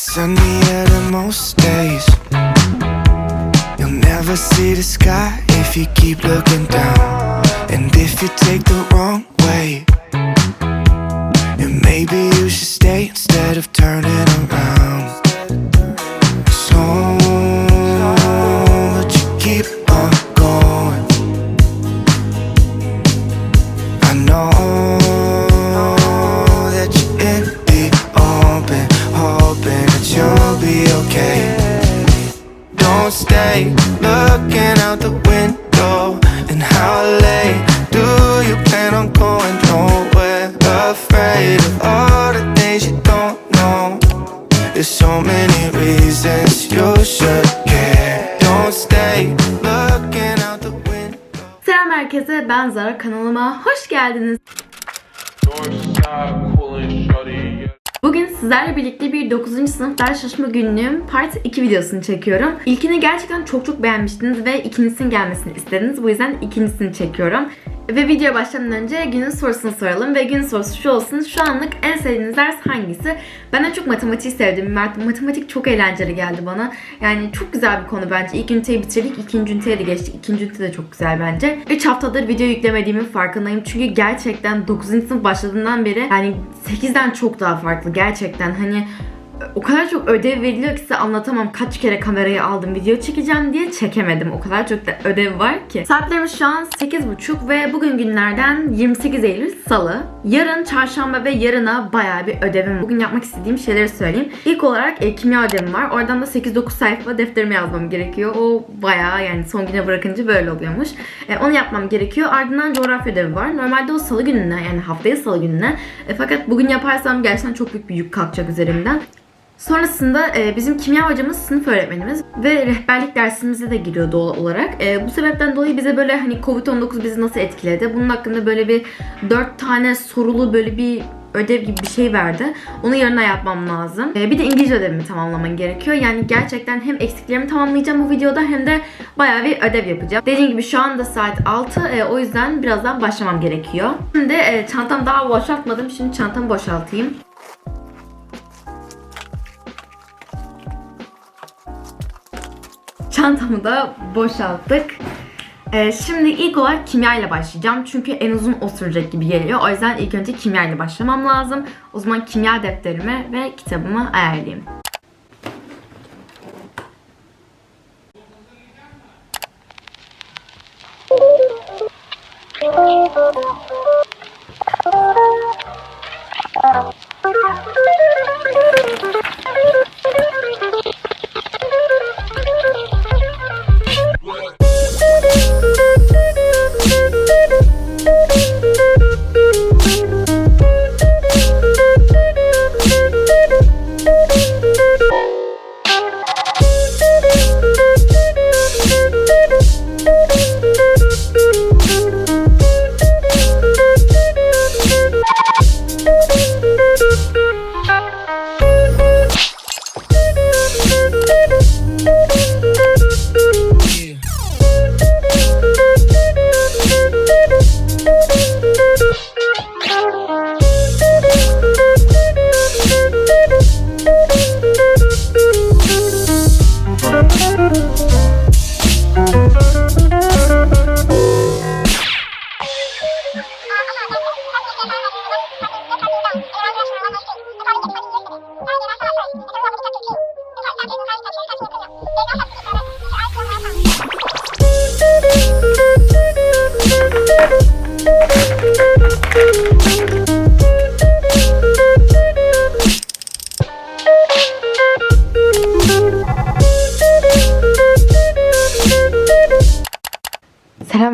It's sunnier than most days. You'll never see the sky if you keep looking down. And if you take the wrong way, then maybe you should stay instead of turning around. Don't stay looking out the window. And how late do you plan on going? Nowhere. Afraid of all the things you don't know. There's so many reasons you should care. Don't stay looking out the window. Selam herkese ben Zara kanalıma hoş geldiniz. Northside coolin' shorty. Bugün sizlerle birlikte bir 9. sınıf ders çalışma günlüğüm part 2 videosunu çekiyorum. İlkini gerçekten çok çok beğenmiştiniz ve ikincisinin gelmesini istediniz. Bu yüzden ikincisini çekiyorum. Ve videoya başlamadan önce günün sorusunu soralım ve günün sorusu şu olsun. Şu anlık en sevdiğiniz ders hangisi? Ben en çok matematiği sevdim. Mat- Matematik çok eğlenceli geldi bana. Yani çok güzel bir konu bence. İlk üniteyi bitirdik, ikinci üniteye de geçtik. İkinci ünite de çok güzel bence. 3 haftadır video yüklemediğimin farkındayım. Çünkü gerçekten 9. sınıf başladığından beri yani 8'den çok daha farklı gerçekten. Hani o kadar çok ödev veriliyor ki size anlatamam kaç kere kamerayı aldım video çekeceğim diye çekemedim. O kadar çok da ödev var ki. Saatlerimiz şu an 8.30 ve bugün günlerden 28 Eylül Salı. Yarın çarşamba ve yarına bayağı bir ödevim. Bugün yapmak istediğim şeyleri söyleyeyim. İlk olarak e, kimya ödevim var. Oradan da 8-9 sayfa defterime yazmam gerekiyor. O bayağı yani son güne bırakınca böyle oluyormuş. E, onu yapmam gerekiyor. Ardından coğrafya ödevi var. Normalde o salı gününe yani haftaya salı gününe. E, fakat bugün yaparsam gerçekten çok büyük bir yük kalkacak üzerimden. Sonrasında e, bizim kimya hocamız sınıf öğretmenimiz ve rehberlik dersimize de giriyor doğal olarak. E, bu sebepten dolayı bize böyle hani Covid-19 bizi nasıl etkiledi? Bunun hakkında böyle bir dört tane sorulu böyle bir ödev gibi bir şey verdi. Onu yarına yapmam lazım. E, bir de İngilizce ödevimi tamamlamam gerekiyor. Yani gerçekten hem eksiklerimi tamamlayacağım bu videoda hem de bayağı bir ödev yapacağım. Dediğim gibi şu anda saat 6. e, o yüzden birazdan başlamam gerekiyor. Şimdi çantam daha boşaltmadım. Şimdi çantamı boşaltayım. Çantamı da boşalttık. Ee, şimdi ilk olarak kimya ile başlayacağım. Çünkü en uzun o sürecek gibi geliyor. O yüzden ilk önce kimya ile başlamam lazım. O zaman kimya defterimi ve kitabımı ayarlayayım.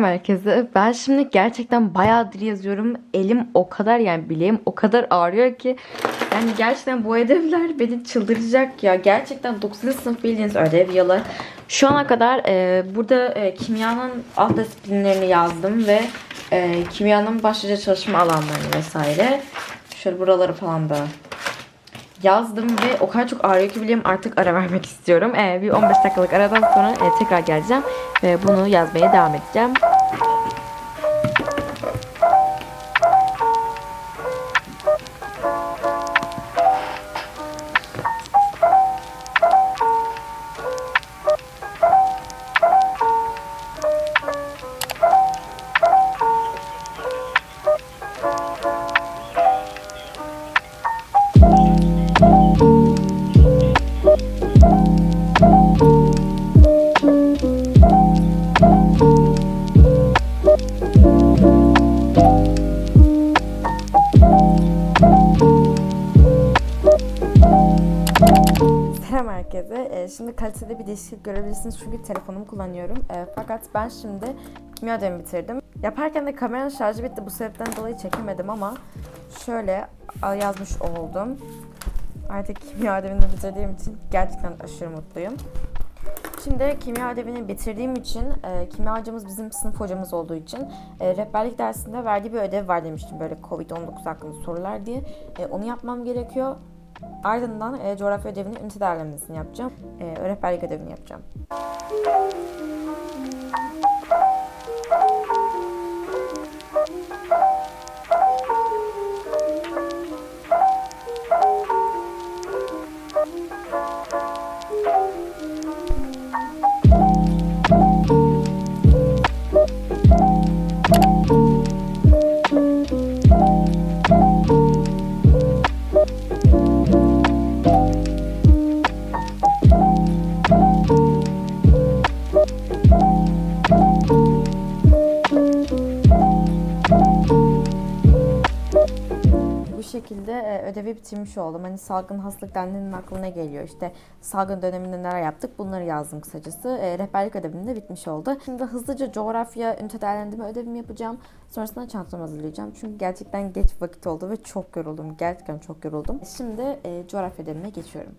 Herkese. Ben şimdi gerçekten bayağıdır yazıyorum. Elim o kadar yani bileğim o kadar ağrıyor ki yani gerçekten bu ödevler beni çıldıracak ya. Gerçekten 9. sınıf bildiğiniz ödev yalı. Şu ana kadar e, burada e, kimyanın alt disiplinlerini yazdım ve e, kimyanın başlıca çalışma alanlarını vesaire. Şöyle buraları falan da yazdım ve o kadar çok ağrıyor ki bileyim artık ara vermek istiyorum. Ee, bir 15 dakikalık aradan sonra e, tekrar geleceğim ve bunu yazmaya devam edeceğim. Kalitede bir değişiklik görebilirsiniz çünkü telefonumu kullanıyorum. Ee, fakat ben şimdi kimya ödevimi bitirdim. Yaparken de kameranın şarjı bitti. Bu sebepten dolayı çekemedim ama şöyle yazmış oldum. Artık kimya ödevini bitirdiğim için gerçekten aşırı mutluyum. Şimdi kimya ödevini bitirdiğim için, e, kimya hocamız bizim sınıf hocamız olduğu için e, rehberlik dersinde verdiği bir ödev var demiştim böyle Covid-19 hakkında sorular diye. E, onu yapmam gerekiyor. Ardından e, coğrafya ödevini ünite değerlemesini yapacağım. E, rehberlik ödevini yapacağım. Şekilde e, ödevi bitirmiş oldum. Hani salgın hastalık dendiğinin aklına geliyor. İşte salgın döneminde neler yaptık bunları yazdım kısacası. E, rehberlik ödevim de bitmiş oldu. Şimdi hızlıca coğrafya ünite değerlendirme ödevimi yapacağım. Sonrasında çantamı hazırlayacağım. Çünkü gerçekten geç vakit oldu ve çok yoruldum. Gerçekten çok yoruldum. Şimdi e, coğrafya ödevime geçiyorum.